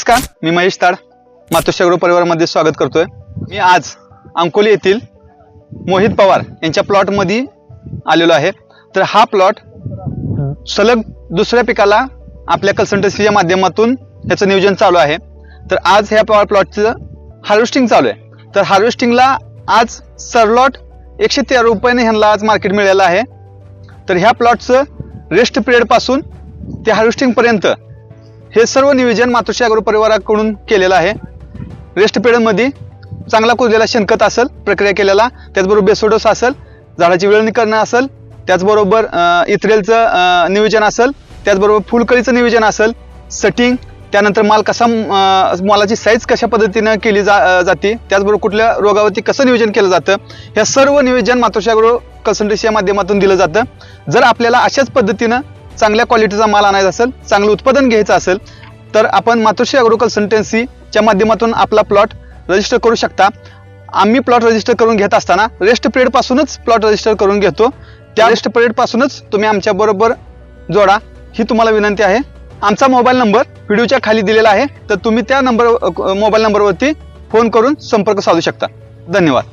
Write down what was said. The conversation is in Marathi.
नमस्कार मी महेश ताड मातोश्री परिवारामध्ये स्वागत करतोय. मी आज अंकोली येथील मोहित पवार यांच्या प्लॉटमध्ये आलेलो आहे. तर हा प्लॉट सलग दुसऱ्या पिकाला आपल्या कन्सल्टन्सीच्या माध्यमातून याचं नियोजन चालू आहे. तर आज ह्या पवार प्लॉटचं हार्वेस्टिंग चालू आहे. तर हार्वेस्टिंगला आज सरलॉट एकशे तेरा रुपयाने ह्यांना आज मार्केट मिळालं आहे. तर ह्या प्लॉटचं रेस्ट पिरियडपासून ते हार्वेस्टिंगपर्यंत हे सर्व नियोजन मातोश्री अग्रो परिवाराकडून केलेलं आहे. रेस्ट पिरियडमध्ये चांगला कुजलेला शेणखत असेल प्रक्रिया केलेला त्याचबरोबर बेसोडोस असेल झाडाची वेळणी करणं असेल त्याचबरोबर इथरेलचं नियोजन असेल त्याचबरोबर फुलकळीचं नियोजन असेल सटिंग त्यानंतर माल कसा मालाची साईज कशा पद्धतीनं केली जा जाते त्याचबरोबर कुठल्या रोगावरती कसं नियोजन केलं जातं ह्या सर्व नियोजन मातोश्री अग्रो कन्सल्टन्सीच्या माध्यमातून दिलं जातं. जर आपल्याला अशाच पद्धतीनं चांगल्या क्वालिटीचा माल आणायचा असेल चांगलं उत्पादन घ्यायचं असेल तर आपण मातोश्री अग्रो कन्सल्टन्सीच्या माध्यमातून आपला प्लॉट रजिस्टर करू शकता. आम्ही प्लॉट रजिस्टर करून घेत असताना रेस्ट पिरियडपासूनच प्लॉट रजिस्टर करून घेतो. त्या रेस्ट पिरियडपासूनच तुम्ही आमच्याबरोबर जोडा. ही तुम्हाला विनंती आहे. आमचा मोबाईल नंबर व्हिडिओच्या खाली दिलेला आहे. तर तुम्ही त्या नंबर मोबाईल नंबरवरती फोन करून संपर्क साधू शकता. धन्यवाद.